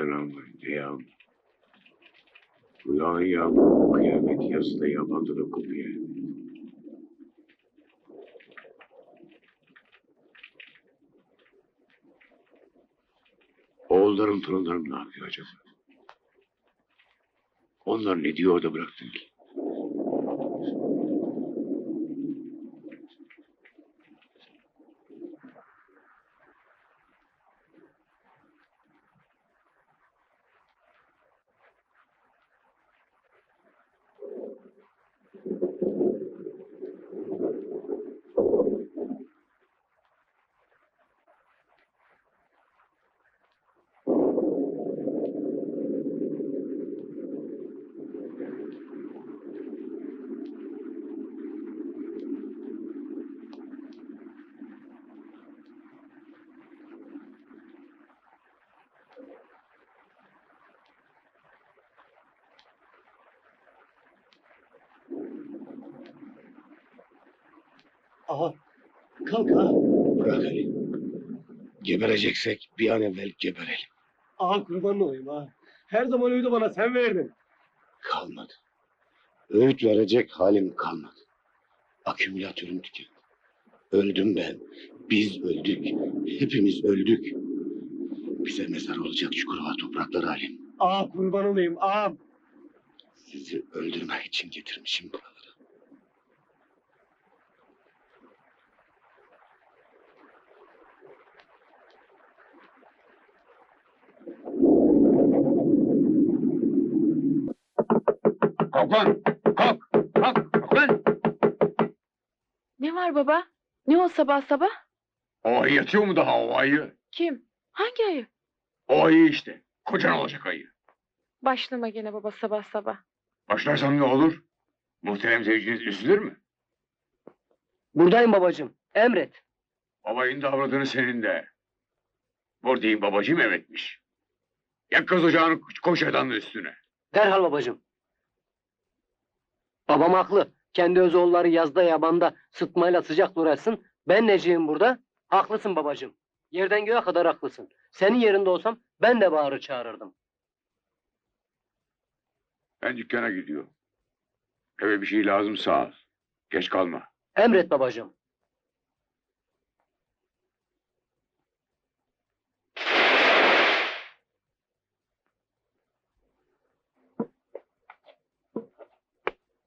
Bismillahirrahmanirrahim. Uyan ya kıyamet yasında yabandı da kopuyor. Oğullarım torunlarım ne yapıyor acaba? Onlar ne diyor orada bıraktın ki? Aha. Kalk ha. Bırak Ali. Gebereceksek bir an evvel geberelim. Aha kurban olayım ha. Her zaman öğüdü bana sen verdin. Kalmadı. Öğüt verecek halim kalmadı. Akümülatörüm tükendi. Öldüm ben. Biz öldük. Hepimiz öldük. Bize mezar olacak Çukurova toprakları halim. Aha kurban olayım ağam. Sizi öldürmek için getirmişim buralara. Kalk lan! Kalk! Kalk! Kalk lan! Ne var baba? Ne o sabah sabah? O ayı yatıyor mu daha o ayı? Kim? Hangi ayı? O ayı işte. Kocan olacak ayı. Başlama gene baba sabah sabah. Başlarsam ne olur? Muhterem zevciniz üzülür mü? Buradayım babacığım. Emret. Babayın davradığını senin de. Buradayım babacığım evetmiş. Yak kaz ocağını koş edanın üstüne. Derhal babacığım. Babam haklı. Kendi öz oğulları yazda yabanda sıtmayla sıcak uğraşsın. Ben neciyim burada? Haklısın babacığım. Yerden göğe kadar haklısın. Senin yerinde olsam ben de bağırı çağırırdım. Ben dükkana gidiyorum. Eve bir şey lazımsa al. Geç kalma. Emret babacığım.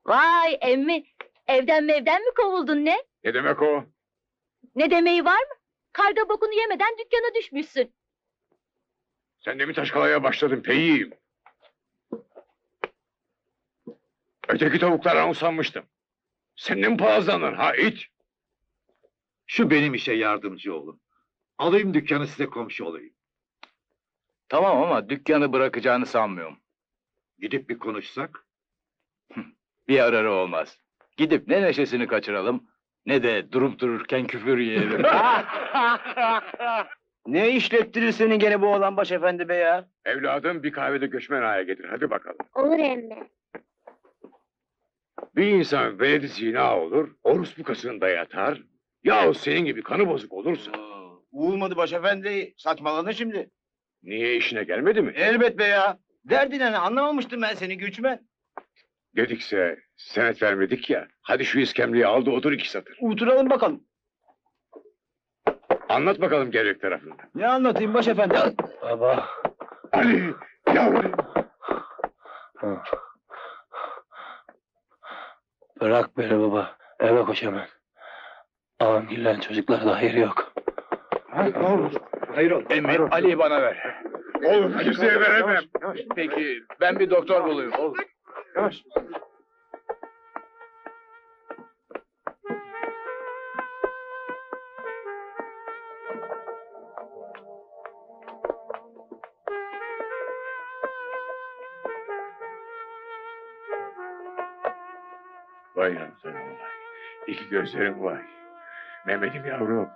Vay emmi, evden mevden mi kovuldun ne? Ne demek o? Ne demeyi var mı? Karga bokunu yemeden dükkana düşmüşsün. Sen de mi taşkalaya başladın peyiyim? Öteki tavuklardan usanmıştım. Sen de mi palazlandın ha it? Şu benim işe yardımcı olun. Alayım dükkanı size komşu olayım. Tamam ama dükkanı bırakacağını sanmıyorum. Gidip bir konuşsak. Bir ararı olmaz. Gidip ne neşesini kaçıralım ne de durup dururken küfür yiyelim. Ne işlettirir seni gene bu olan başefendi be ya? Evladım bir kahvede göçmen ağaya getir. Hadi bakalım. Olur emmi. Bir insan veledi zina olur, orospu kasığında yatar. Yahu senin gibi kanı bozuk olursa Olmadı başefendi. Saçmaladın şimdi. niye işine gelmedi mi? Elbet be ya. Derdin ne anlamamıştım ben seni güçmen. Dedikse senet vermedik ya. Hadi şu iskemleyi al da otur iki satır. Oturalım bakalım. Anlat bakalım gerek tarafında. Ne anlatayım başefendi? Baba. Ali! Yavrum! Bırak beni baba. Eve koş hemen. Ağam gillen çocuklarda hayır yok. Hayır ol. Emmi Ali'yi bana ver. Oğlum kimseye veremem. Peki ben bir doktor bulayım. Olur. Vay Hanzan'ım vay. İki gözlerim vay. Mehmet'im yavrum.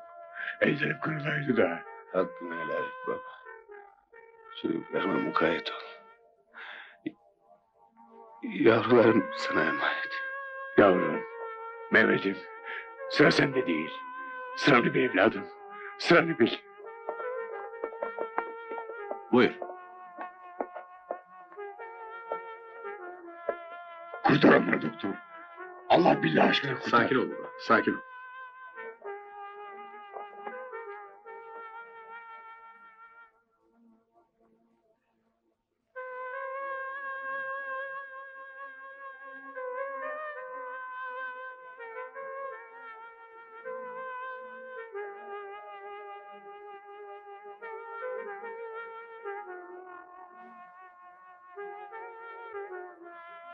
Ezilip kırılaydı da. Hakkını helal et baba. Çocuklarıma mukayyet ol. Yavrularım sana emanet. Yavrum, Mehmet'im. Sıra sende değil. Sıranı bil evladım. Sıranı bil. Buyur. Kurtaramadı doktor. Allah billah aşkına kurtar. Sakin ol baba. Sakin ol.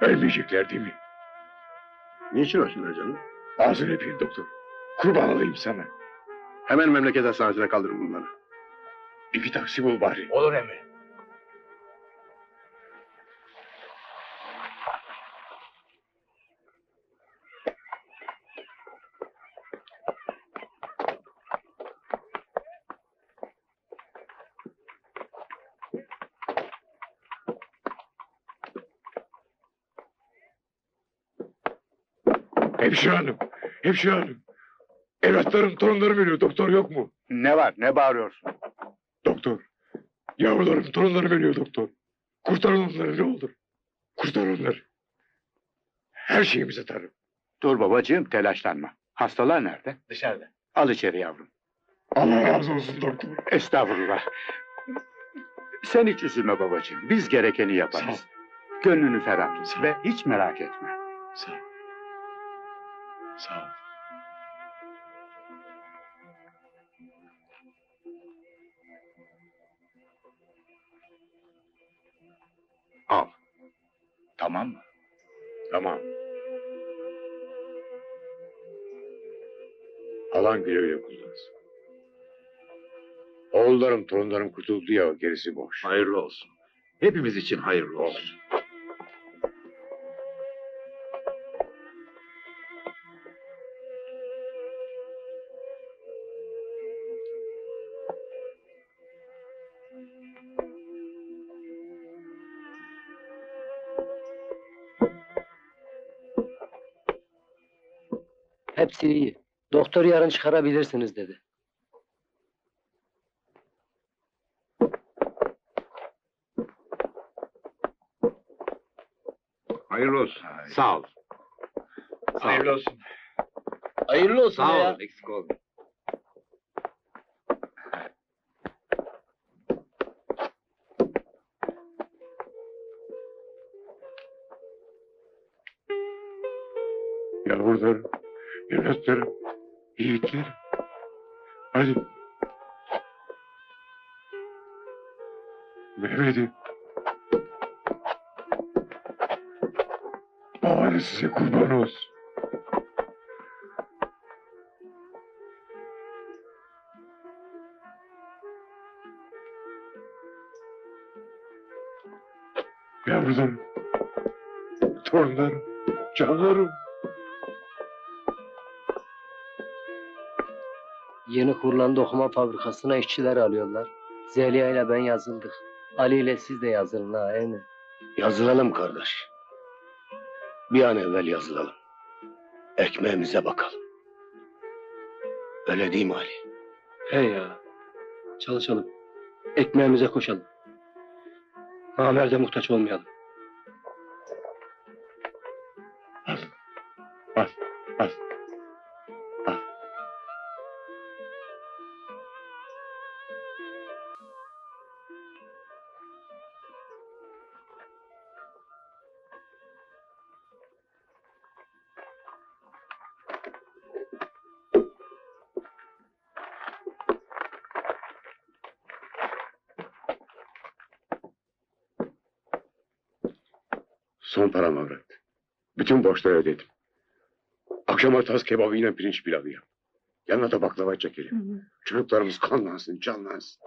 Ölmeyecekler değil mi? Niçin ölsünler canım? Ağzını öpeyim doktor. Kurban olayım sana. Hemen memleket hastanesine kaldırın bunları. İki taksi bul bari. Olur emmi. Hemşire hanım. Hemşire hanım. Evlatlarım, torunlarım ölüyor. Doktor yok mu? Ne var? Ne bağırıyorsun? Doktor. Yavrularım, torunlarım ölüyor doktor. Kurtarın onları ne olur. Kurtar onları. Her şeyimizi atarım. Dur babacığım telaşlanma. Hastalar nerede? Dışarıda. Al içeri yavrum. Allah razı olsun doktor. Estağfurullah. Sen hiç üzülme babacığım. Biz gerekeni Sağ ol. yaparız. Gönlünü ferah tut ve hiç merak etme. Sağ ol. Sağ ol. Al. Tamam mı? Tamam. Alan güle güle kullansın. Oğullarım, torunlarım kurtuldu ya gerisi boş. Hayırlı olsun. Hepimiz için hayırlı olsun. Hepsi iyi. Doktor yarın çıkarabilirsiniz dedi. Hayırlı olsun. Sağ ol. Hayırlı olsun. Hayırlı olsun Sağ ya. ol. Eksik olma. Yavrularım, evlatlarım, yiğitlerim. Hadi. Mehmet'im. Babanız size kurban olsun. Yavrularım, torunlarım, canlarım. Yeni kurulan dokuma fabrikasına işçiler alıyorlar. Zeliha ile ben yazıldık. Ali ile siz de yazılın ha emin. Yazılalım kardeş. Bir an evvel yazılalım. Ekmeğimize bakalım. Öyle değil mi Ali? He ya. Çalışalım. Ekmeğimize koşalım. Namerde muhtaç olmayalım. Son param avrat. Bütün borçları ödedim. Akşama tas kebabıyla pirinç pilavı yap. Yanına da baklava çekelim. Çocuklarımız kanlansın, canlansın.